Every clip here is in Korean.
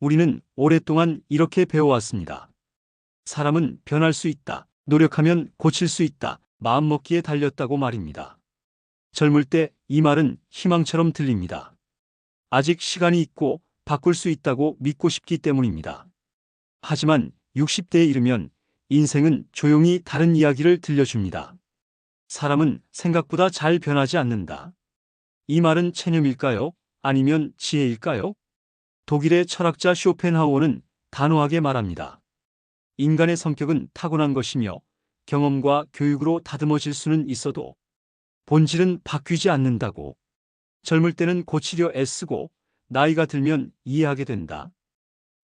우리는 오랫동안 이렇게 배워왔습니다. 사람은 변할 수 있다. 노력하면 고칠 수 있다. 마음먹기에 달렸다고 말입니다. 젊을 때 이 말은 희망처럼 들립니다. 아직 시간이 있고 바꿀 수 있다고 믿고 싶기 때문입니다. 하지만 60대에 이르면 인생은 조용히 다른 이야기를 들려줍니다. 사람은 생각보다 잘 변하지 않는다. 이 말은 체념일까요? 아니면 지혜일까요? 독일의 철학자 쇼펜하우어는 단호하게 말합니다. 인간의 성격은 타고난 것이며 경험과 교육으로 다듬어질 수는 있어도 본질은 바뀌지 않는다고. 젊을 때는 고치려 애쓰고 나이가 들면 이해하게 된다.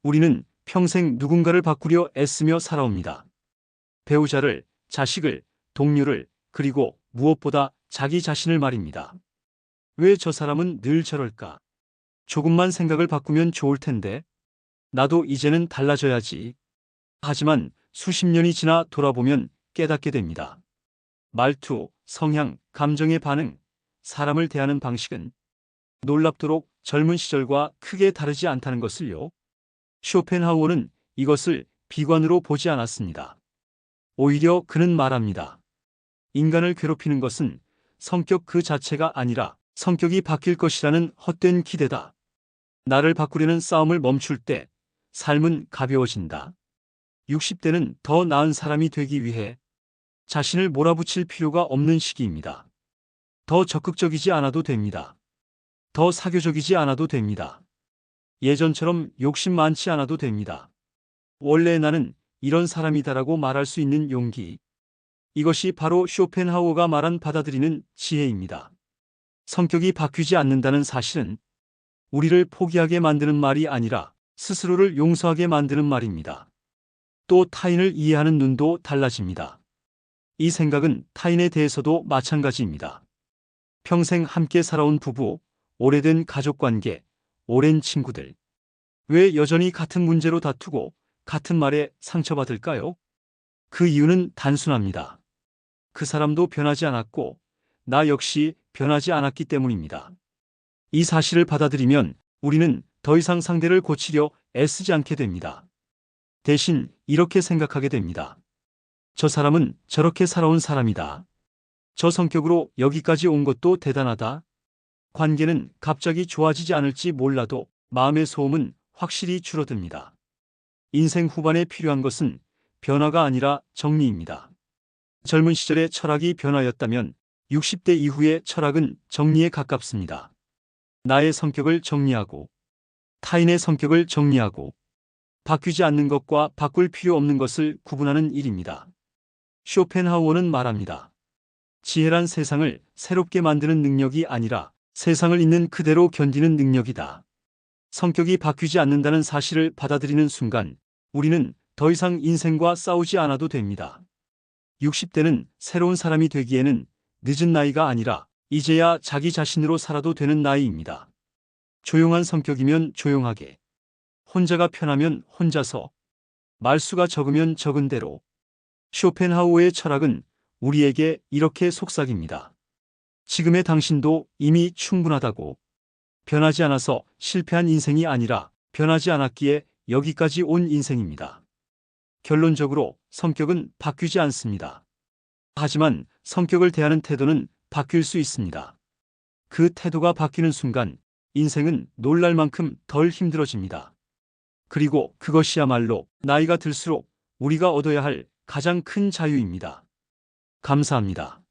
우리는 평생 누군가를 바꾸려 애쓰며 살아옵니다. 배우자를, 자식을, 동료를, 그리고 무엇보다 자기 자신을 말입니다. 왜 저 사람은 늘 저럴까? 조금만 생각을 바꾸면 좋을 텐데. 나도 이제는 달라져야지. 하지만 수십 년이 지나 돌아보면 깨닫게 됩니다. 말투, 성향, 감정의 반응, 사람을 대하는 방식은 놀랍도록 젊은 시절과 크게 다르지 않다는 것을요. 쇼펜하우어는 이것을 비관으로 보지 않았습니다. 오히려 그는 말합니다. 인간을 괴롭히는 것은 성격 그 자체가 아니라 성격이 바뀔 것이라는 헛된 기대다. 나를 바꾸려는 싸움을 멈출 때 삶은 가벼워진다. 60대는 더 나은 사람이 되기 위해 자신을 몰아붙일 필요가 없는 시기입니다. 더 적극적이지 않아도 됩니다. 더 사교적이지 않아도 됩니다. 예전처럼 욕심 많지 않아도 됩니다. 원래 나는 이런 사람이다라고 말할 수 있는 용기. 이것이 바로 쇼펜하우어가 말한 받아들이는 지혜입니다. 성격이 바뀌지 않는다는 사실은 우리를 포기하게 만드는 말이 아니라 스스로를 용서하게 만드는 말입니다. 또 타인을 이해하는 눈도 달라집니다. 이 생각은 타인에 대해서도 마찬가지입니다. 평생 함께 살아온 부부, 오래된 가족 관계, 오랜 친구들. 왜 여전히 같은 문제로 다투고 같은 말에 상처받을까요? 그 이유는 단순합니다. 그 사람도 변하지 않았고, 나 역시 변하지 않았기 때문입니다. 이 사실을 받아들이면 우리는 더 이상 상대를 고치려 애쓰지 않게 됩니다. 대신 이렇게 생각하게 됩니다. 저 사람은 저렇게 살아온 사람이다. 저 성격으로 여기까지 온 것도 대단하다. 관계는 갑자기 좋아지지 않을지 몰라도 마음의 소음은 확실히 줄어듭니다. 인생 후반에 필요한 것은 변화가 아니라 정리입니다. 젊은 시절의 철학이 변화였다면 60대 이후의 철학은 정리에 가깝습니다. 나의 성격을 정리하고 타인의 성격을 정리하고 바뀌지 않는 것과 바꿀 필요 없는 것을 구분하는 일입니다. 쇼펜하우어는 말합니다. 지혜란 세상을 새롭게 만드는 능력이 아니라 세상을 있는 그대로 견디는 능력이다. 성격이 바뀌지 않는다는 사실을 받아들이는 순간 우리는 더 이상 인생과 싸우지 않아도 됩니다. 60대는 새로운 사람이 되기에는 늦은 나이가 아니라 이제야 자기 자신으로 살아도 되는 나이입니다. 조용한 성격이면 조용하게, 혼자가 편하면 혼자서, 말수가 적으면 적은 대로. 쇼펜하우어의 철학은 우리에게 이렇게 속삭입니다. 지금의 당신도 이미 충분하다고. 변하지 않아서 실패한 인생이 아니라 변하지 않았기에 여기까지 온 인생입니다. 결론적으로 성격은 바뀌지 않습니다. 하지만 성격을 대하는 태도는 바뀔 수 있습니다. 그 태도가 바뀌는 순간 인생은 놀랄 만큼 덜 힘들어집니다. 그리고 그것이야말로 나이가 들수록 우리가 얻어야 할 가장 큰 자유입니다. 감사합니다.